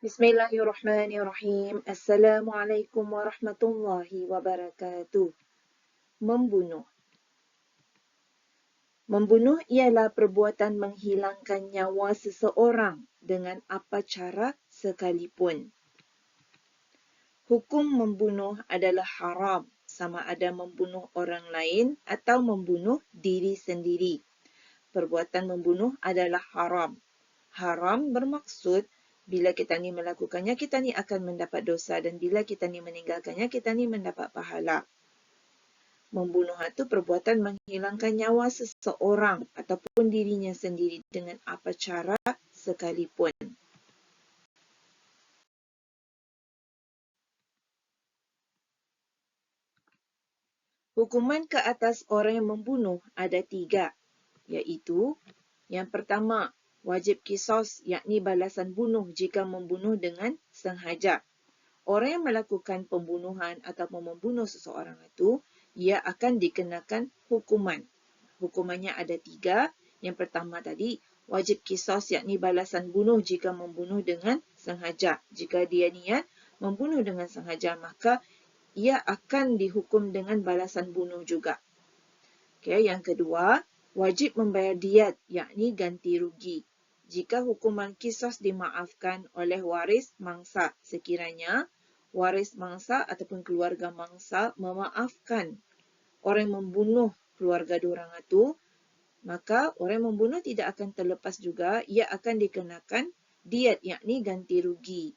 Bismillahirrahmanirrahim. Assalamualaikum warahmatullahi wabarakatuh. Membunuh. Membunuh ialah perbuatan menghilangkan nyawa seseorang dengan apa cara sekalipun. Hukum membunuh adalah haram sama ada membunuh orang lain atau membunuh diri sendiri. Perbuatan membunuh adalah haram. Haram bermaksud bila kita ni melakukannya, kita ni akan mendapat dosa dan bila kita ni meninggalkannya, kita ni mendapat pahala. Membunuh itu perbuatan menghilangkan nyawa seseorang ataupun dirinya sendiri dengan apa cara sekalipun. Hukuman ke atas orang yang membunuh ada tiga, iaitu yang pertama, wajib kisos yakni balasan bunuh jika membunuh dengan sengaja. Orang yang melakukan pembunuhan atau membunuh seseorang itu, ia akan dikenakan hukuman. Hukumannya ada tiga. Yang pertama tadi, wajib kisos yakni balasan bunuh jika membunuh dengan sengaja. Jika dia niat membunuh dengan sengaja, maka ia akan dihukum dengan balasan bunuh juga. Okay, yang kedua, wajib membayar diat yakni ganti rugi jika hukuman kisos dimaafkan oleh waris mangsa sekiranya waris mangsa ataupun keluarga mangsa memaafkan orang yang membunuh keluarga diorang itu, maka orang yang membunuh tidak akan terlepas juga, ia akan dikenakan diet yakni ganti rugi.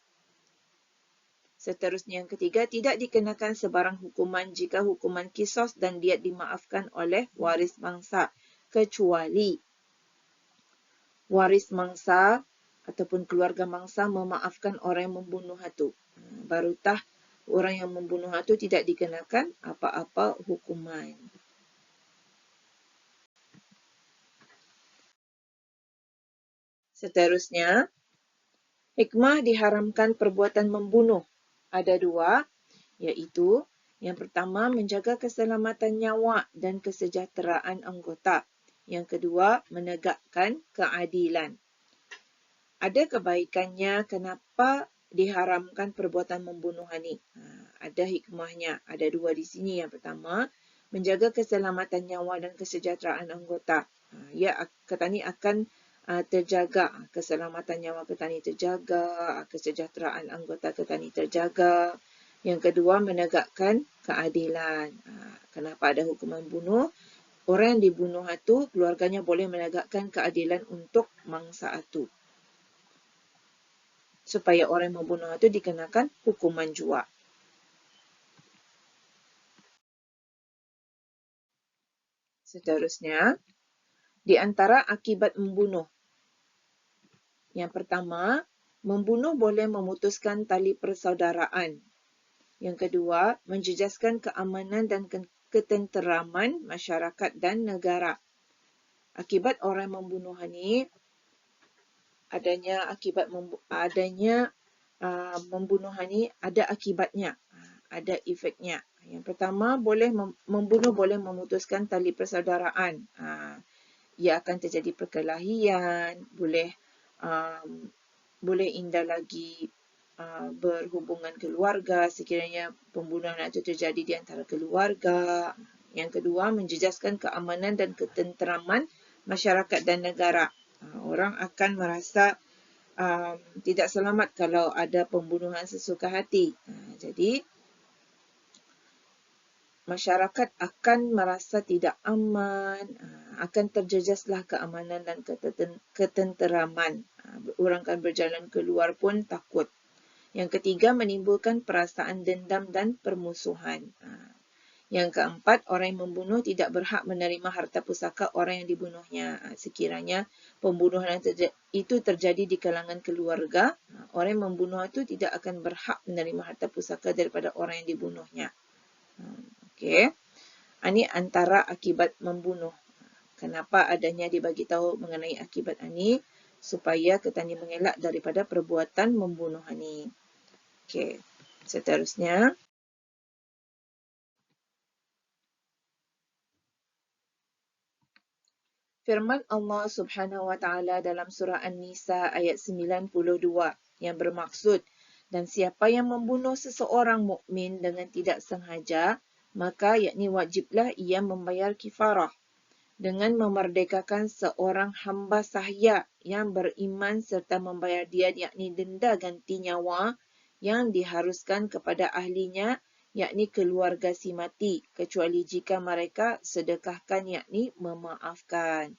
Seterusnya yang ketiga, tidak dikenakan sebarang hukuman jika hukuman kisos dan diet dimaafkan oleh waris mangsa, kecuali waris mangsa ataupun keluarga mangsa memaafkan orang yang membunuh itu. Hmm, barutah orang yang membunuh itu tidak dikenakan apa-apa hukuman. Seterusnya, hikmah diharamkan perbuatan membunuh. Ada dua, iaitu yang pertama menjaga keselamatan nyawa dan kesejahteraan anggota. Yang kedua, menegakkan keadilan. Ada kebaikannya kenapa diharamkan perbuatan membunuh ini. Ha, ada hikmahnya. Ada dua di sini. Yang pertama, menjaga keselamatan nyawa dan kesejahteraan anggota. Ha, ia kata ni akan ha, terjaga. Keselamatan nyawa ketani terjaga. Kesejahteraan anggota ketani terjaga. Yang kedua, menegakkan keadilan. Kenapa ada hukuman bunuh? Orang yang dibunuh itu keluarganya boleh menegakkan keadilan untuk mangsa itu. Supaya orang yang membunuh itu dikenakan hukuman jua. Seterusnya, di antara akibat membunuh. Yang pertama, membunuh boleh memutuskan tali persaudaraan. Yang kedua, menjejaskan keamanan dan ketenteraman masyarakat dan negara. Akibat orang membunuh ini adanya akibat adanya uh, membunuh ini ada akibatnya, uh, ada efeknya. Yang pertama boleh membunuh boleh memutuskan tali persaudaraan. Uh, ia akan terjadi perkelahian, boleh um, boleh indah lagi Uh, berhubungan keluarga sekiranya pembunuhan itu terjadi di antara keluarga. Yang kedua, menjejaskan keamanan dan ketenteraman masyarakat dan negara. Uh, orang akan merasa um, tidak selamat kalau ada pembunuhan sesuka hati. Uh, jadi, masyarakat akan merasa tidak aman, akan terjejaslah keamanan dan ketenteraman. Orang akan berjalan keluar pun takut. Yang ketiga, menimbulkan perasaan dendam dan permusuhan. Ha. Yang keempat, orang yang membunuh tidak berhak menerima harta pusaka orang yang dibunuhnya. Ha. Sekiranya pembunuhan itu terjadi di kalangan keluarga, ha. orang yang membunuh itu tidak akan berhak menerima harta pusaka daripada orang yang dibunuhnya. Okey. Ini antara akibat membunuh. Kenapa adanya dibagi tahu mengenai akibat ini? Supaya kita ni mengelak daripada perbuatan membunuh ini. Okey, seterusnya. Firman Allah Subhanahu Wa Taala dalam surah An-Nisa ayat 92 yang bermaksud dan siapa yang membunuh seseorang mukmin dengan tidak sengaja maka yakni wajiblah ia membayar kifarah dengan memerdekakan seorang hamba sahya yang beriman serta membayar dia yakni denda ganti nyawa yang diharuskan kepada ahlinya yakni keluarga si mati kecuali jika mereka sedekahkan yakni memaafkan.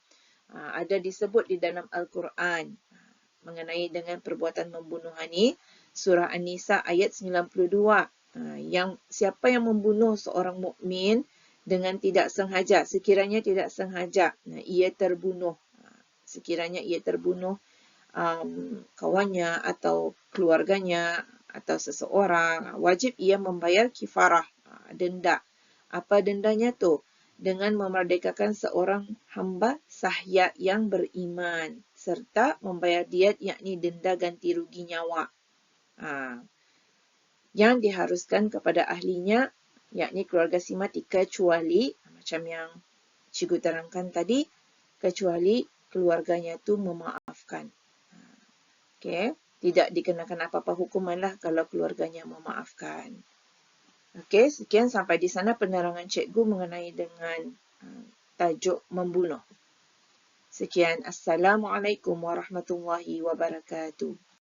Ha, ada disebut di dalam Al-Quran ha, mengenai dengan perbuatan membunuh ini surah An-Nisa ayat 92 ha, yang siapa yang membunuh seorang mukmin dengan tidak sengaja sekiranya tidak sengaja ia terbunuh sekiranya ia terbunuh um, kawannya atau keluarganya atau seseorang wajib ia membayar kifarah denda apa dendanya tu dengan memerdekakan seorang hamba sahya yang beriman serta membayar diet yakni denda ganti rugi nyawa. Ha. Yang diharuskan kepada ahlinya yakni keluarga si mati kecuali macam yang cikgu terangkan tadi kecuali keluarganya tu memaafkan. Ha. Tidak dikenakan apa-apa hukuman lah kalau keluarganya memaafkan. Okey, sekian sampai di sana penerangan cikgu mengenai dengan uh, tajuk membunuh. Sekian. Assalamualaikum warahmatullahi wabarakatuh.